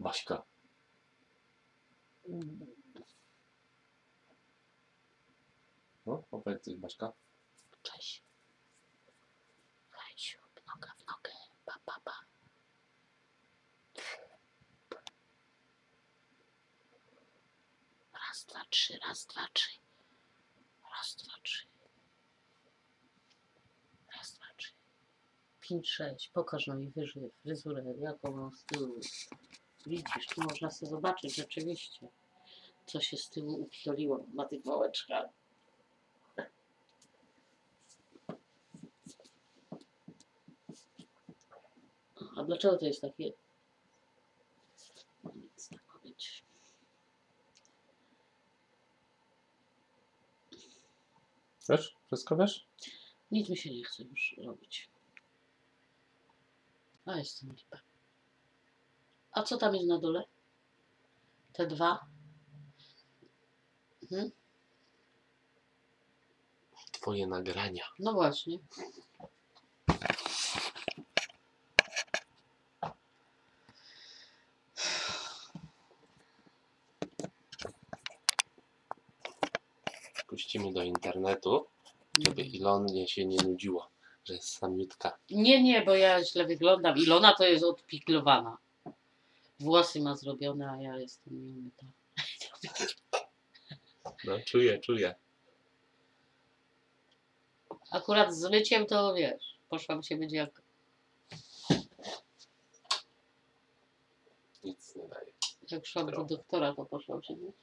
Baśka. No, opowiedz coś, Baśka. Cześć. Hajsiu, noga w nogę. Pa, pa, pa. Raz, dwa, trzy, raz, dwa, trzy. Raz, dwa, trzy. Raz, dwa, trzy. Pięć, sześć. Pokaż no i wyżej fryzurę, jaką mam z. Widzisz, tu można sobie zobaczyć rzeczywiście, co się z tyłu upioliło na tych wałeczkach. A dlaczego to jest takie? No nic, tak być. Wiesz? Wszystko wiesz? Nic mi się nie chce już robić. A jestem lipa. A co tam jest na dole? Te dwa? Mhm. Twoje nagrania. No właśnie. Puścimy do internetu, żeby Ilonie się nie nudziło, że jest samiutka. Nie, nie, bo ja źle wyglądam. Ilona to jest odpiklowana. Włosy ma zrobione, a ja jestem nieumyta. No, czuję, czuję. Akurat z myciem to wiesz, poszłam się myć jak, Nic nie daje. jak szłam do doktora, to poszłam się myć.